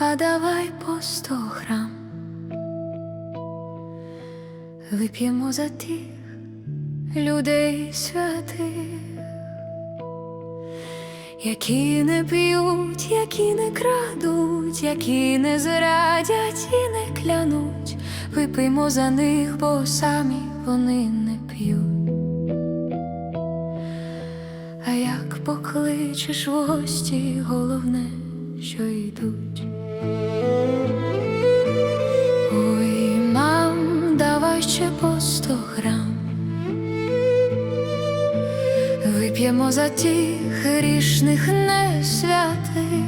а давай по сто грам. Вип'ємо за тих людей святих, які не п'ють, які не крадуть, які не зрадять і не клянуть. Випиймо за них, бо самі вони не п'ють. А як покличеш в гості, головне, що йдуть. Ой, мам, давай ще по сто грам. Вип'ємо за тих грішних несвятих,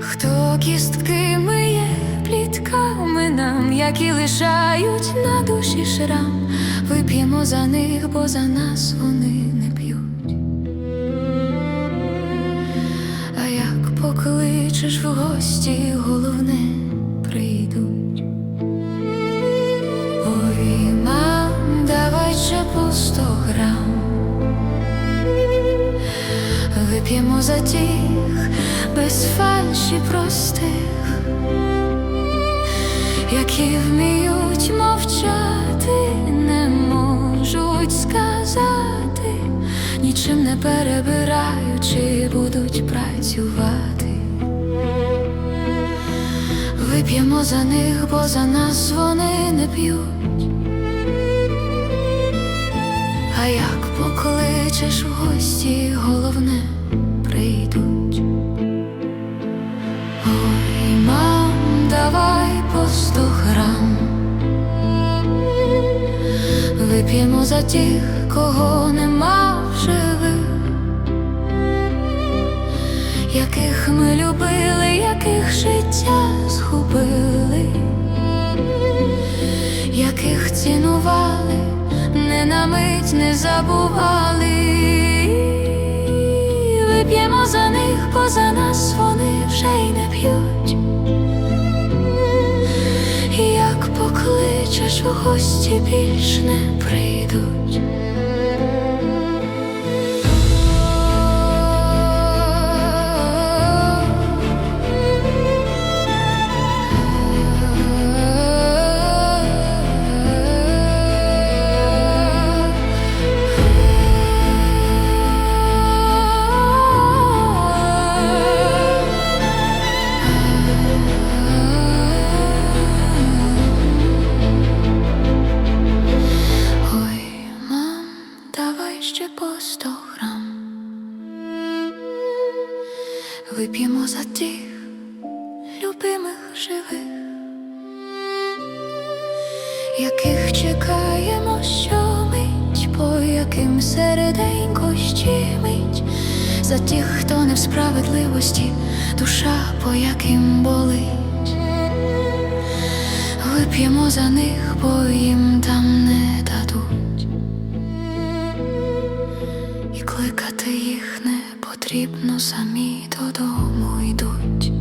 хто кістки миє плітками нам, які лишають на душі шрам. Вип'ємо за них, бо за нас вони покличеш в гості, головне прийдуть. Ой, мам, давай ще по сто грам. Вип'ємо за тих без фальші простих, які вміють мовчати, не можуть сказати, нічим не перебираючи, будуть працювати. Вип'ємо за них, бо за нас вони не п'ють. А як покличеш в гості, головне прийдуть. Ой, мам, давай по сто грам. Вип'ємо за тих, кого нема в живих, яких ми любили, на мить не забували. Вип'ємо за них, бо за нас вони вже й не п'ють. Як покличеш у гості, більш не прийдуть. Вип'ємо за тих любимих живих, яких чекаємо щомить, по яким середенько щемить, за тих, хто не в справедливості, душа по яким болить. Вип'ємо за них, бо їм там не дадуть. І кликати їх не потрібно, самі додому йдуть.